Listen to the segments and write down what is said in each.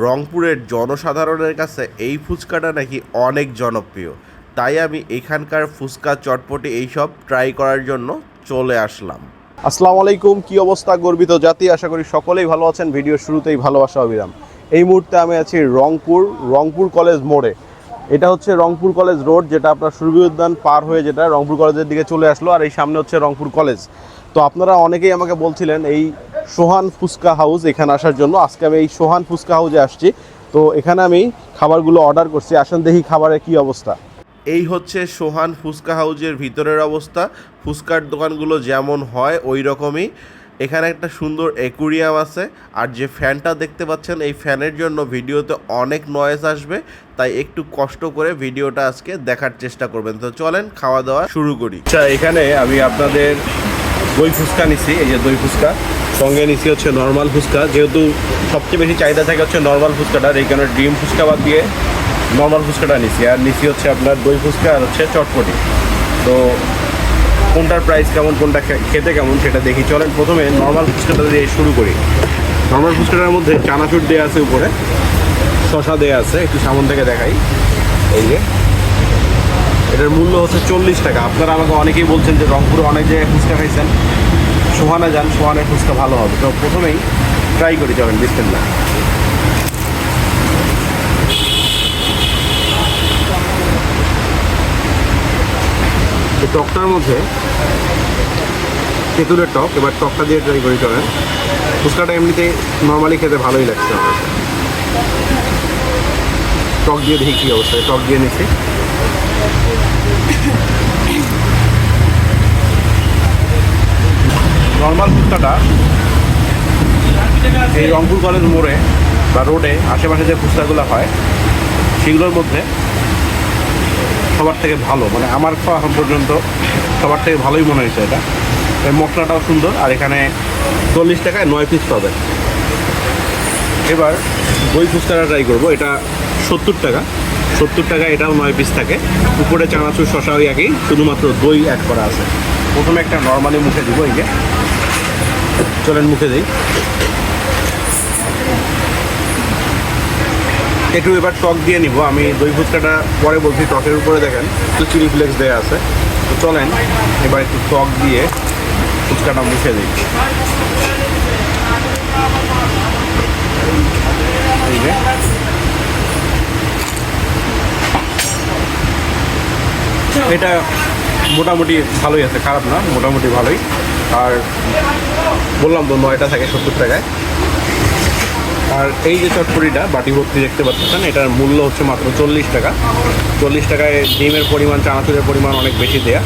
রংপুরের জনসাধারণের কাছে এই ফুচকাটা নাকি অনেক জনপ্রিয়। তাই আমি এখানকার ফুচকা চটপটি এইসব ট্রাই করার জন্য চলে আসলাম। আসসালামু আলাইকুম, কি অবস্থা গর্বিত জাতি? আশা করি সকলেই ভালো আছেন। ভিডিও শুরুতেই ভালোবাসা, অবিরাম। এই মুহূর্তে আমি আছি রংপুর রংপুর কলেজ মোড়ে। এটা হচ্ছে রংপুর কলেজ রোড, যেটা আপনার সুরভি উদ্যান পার হয়ে যেটা রংপুর কলেজের দিকে চলে আসলো, আর এই সামনে হচ্ছে রংপুর কলেজ। তো আপনারা অনেকেই আমাকে বলছিলেন, এই সোহান ফুচকা হাউস এখানে আসার জন্য। আজকে আমি এই সোহান ফুচকা হাউসে আসছি। তো এখানে আমি খাবারগুলো অর্ডার করছি। আসেন দেখি খাবারের কি অবস্থা। এই হচ্ছে সোহান ফুচকা হাউজের ভিতরের অবস্থা। ফুচকার দোকানগুলো যেমন হয় ওই রকমই এখানে একটা সুন্দর অ্যাকুরিয়াম আছে। আর যে ফ্যানটা দেখতে পাচ্ছেন, এই ফ্যানের জন্য ভিডিওতে অনেক নয়েজ আসবে। তাই একটু কষ্ট করে ভিডিওটা আজকে দেখার চেষ্টা করবেন। তো চলেন, খাওয়া দাওয়া শুরু করি। আচ্ছা এখানে আমি আপনাদের দই ফুচকা নিছি। এই যে দই ফুচকা। সঙ্গে নিছি হচ্ছে নর্মাল ফুচকা। যেহেতু সবচেয়ে বেশি চাহিদা থাকে হচ্ছে নর্মাল ফুচকাটার এই কারণে ডিম ফুচকা বাদ দিয়ে নর্মাল ফুচকাটা নিছি। আর নিছি হচ্ছে আপনার দই ফুচকা আর হচ্ছে চটপটি। তো কোনটার প্রাইস কেমন, কোনটা খেতে কেমন সেটা দেখি। চলেন প্রথমে নর্মাল ফুচকাটা দিয়ে শুরু করি। নর্মাল ফুচকাটার মধ্যে চানাচুর দেওয়া আছে উপরে। শশা দেওয়া আছে, একটু সামন থেকে দেখাই। এই যে। এটার মূল্য হচ্ছে চল্লিশ টাকা। আপনারা আমাকে অনেকেই বলছেন যে রংপুরে অনেক জায়গায় ফুচকা খাইছেন। সোহানা যান, সোহানের ফুচকা ভালো হবে। তো প্রথমেই ট্রাই করে যাবেন বিসমিল্লা এই টকটার মধ্যে তেঁতুলের টক, এবার টকটা দিয়ে ট্রাই করি, চলেন। ফুচকাটা এমনিতে নর্মালি খেতে ভালোই লাগছে আমার। টক দিয়ে দেখি কী অবস্থা, টক দিয়ে নিচ্ছি। নর্মাল ফুচকাটা এই রংপুর কলেজ মোড়ে বা রোডে, আশেপাশে যে ফুচকাগুলো হয়, সেগুলোর মধ্যে সবার থেকে ভালো মানে আমার খাওয়া এখন পর্যন্ত সবার থেকে ভালোই মনে হয়েছে এটা। এর মশলাটাও সুন্দর, আর এখানে চল্লিশ টাকায় নয় পিস পাবে। এবার দই ফুচকাটা ট্রাই করব, এটা সত্তর টাকা। সত্তর টাকা এটাও নয় পিস থাকে। উপরে চানাচুর, শশা ওই একই, শুধুমাত্র দই অ্যাড করা আছে। প্রথমে একটা নর্মালি মুখে দিব এই চলেন মুখে দিই। একটু এবার টক দিয়ে নিব। আমি দই ফুচকাটা পরে বলছি, টকের উপরে দেখেন, একটু চিলি ফ্লেক্স দেওয়া আছে। তো চলেন, এবার একটু টক দিয়ে ফুচকাটা মুখে দিই। এটা মোটামুটি ভালোই আছে, খারাপ না, মোটামুটি ভালোই। আর বললাম তো নয়টা থাকে সত্তর টাকায়। আর এই যে চটপটিটা, বাটি ভর্তি দেখতে পাচ্ছেন, এটার মূল্য হচ্ছে মাত্র চল্লিশ টাকা। চল্লিশ টাকায় ডিমের পরিমাণ, চানাচুরের পরিমাণ অনেক বেশি দেয়া।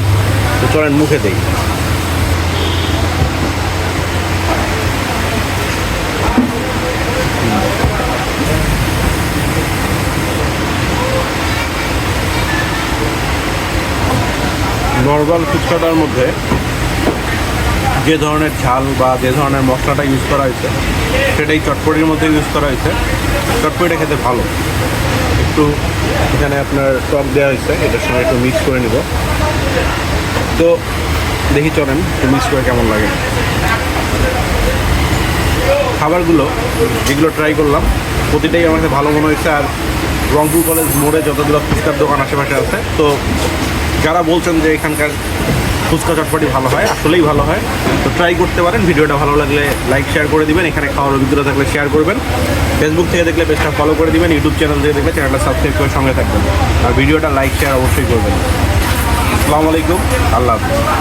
তো চলেন মুখে দেই। নর্মাল ফুচকাটার মধ্যে যে ধরনের ঝাল বা যে ধরনের মশলাটা ইউজ করা হয়েছে, সেটাই চটপটির মধ্যে ইউজ করা হয়েছে। চটপটিটা খেতে ভালো। একটু এখানে আপনার টক দেওয়া হয়েছে, এটার সঙ্গে একটু মিক্স করে নিব। তো দেখি চলেন, একটু মিক্স করে কেমন লাগে। খাবারগুলো, যেগুলো ট্রাই করলাম, প্রতিটাই আমার কাছে ভালো মনে হয়েছে। আর রংপুর কলেজ মোড়ে যতগুলো ফুচকার দোকান আশেপাশে আছে, তো যারা বলছেন যে এখানকার ফুচকা চটপটি ভালো হয়, আসলেই ভালো হয়, তো ট্রাই করতে পারেন। ভিডিওটা ভালো লাগলে লাইক শেয়ার করে দিবেন, এখানে খাওয়ার অভিজ্ঞতা থাকলে শেয়ার করবেন। ফেসবুক থেকে দেখলে পেজটা ফলো করে দিবেন ইউটিউব চ্যানেল থেকে দেখলে চ্যানেলটা সাবস্ক্রাইব করে সঙ্গে থাকবেন। আর ভিডিওটা লাইক শেয়ার অবশ্যই করবেন। আসসালামু আলাইকুম, আল্লাহ হাফিজ।